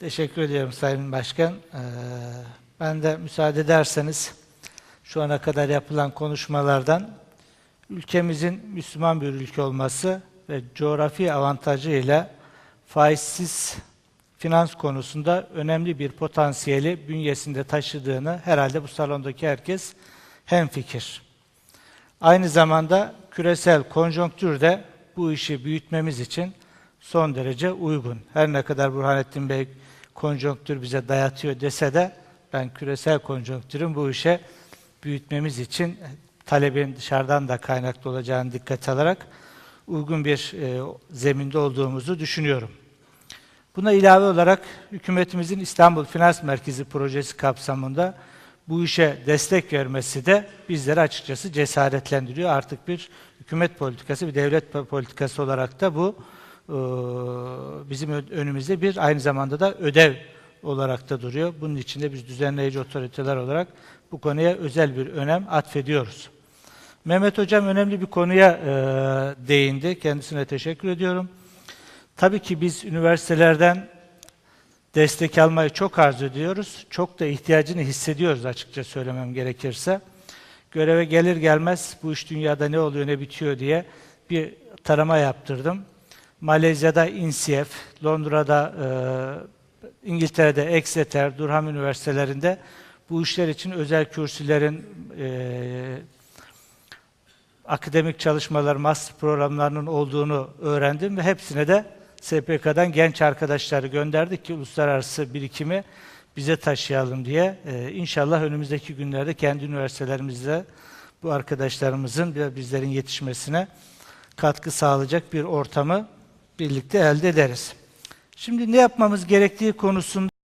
Teşekkür ediyorum Sayın Başkan. Ee, ben de müsaade ederseniz şu ana kadar yapılan konuşmalardan ülkemizin Müslüman bir ülke olması ve coğrafi avantajıyla faizsiz finans konusunda önemli bir potansiyeli bünyesinde taşıdığını herhalde bu salondaki herkes hemfikir. Aynı zamanda küresel konjonktür de bu işi büyütmemiz için son derece uygun. Her ne kadar Burhanettin Bey konjonktür bize dayatıyor dese de ben küresel konjonktürün bu işe büyütmemiz için talebin dışarıdan da kaynaklı olacağını dikkate alarak uygun bir e, zeminde olduğumuzu düşünüyorum. Buna ilave olarak hükümetimizin İstanbul Finans Merkezi projesi kapsamında bu işe destek vermesi de bizleri açıkçası cesaretlendiriyor. Artık bir hükümet politikası, bir devlet politikası olarak da bu e, bizim ö- önümüzde bir aynı zamanda da ödev olarak da duruyor. Bunun için de biz düzenleyici otoriteler olarak bu konuya özel bir önem atfediyoruz. Mehmet Hocam önemli bir konuya e, değindi. Kendisine teşekkür ediyorum. Tabii ki biz üniversitelerden destek almayı çok arzu ediyoruz. Çok da ihtiyacını hissediyoruz açıkça söylemem gerekirse. Göreve gelir gelmez bu iş dünyada ne oluyor ne bitiyor diye bir tarama yaptırdım. Malezya'da INSEAD, Londra'da, e, İngiltere'de Exeter, Durham üniversitelerinde bu işler için özel kürsülerin e, akademik çalışmalar, master programlarının olduğunu öğrendim ve hepsine de SPK'dan genç arkadaşları gönderdik ki uluslararası birikimi bize taşıyalım diye. Ee, inşallah önümüzdeki günlerde kendi üniversitelerimizde bu arkadaşlarımızın ve bizlerin yetişmesine katkı sağlayacak bir ortamı birlikte elde ederiz. Şimdi ne yapmamız gerektiği konusunda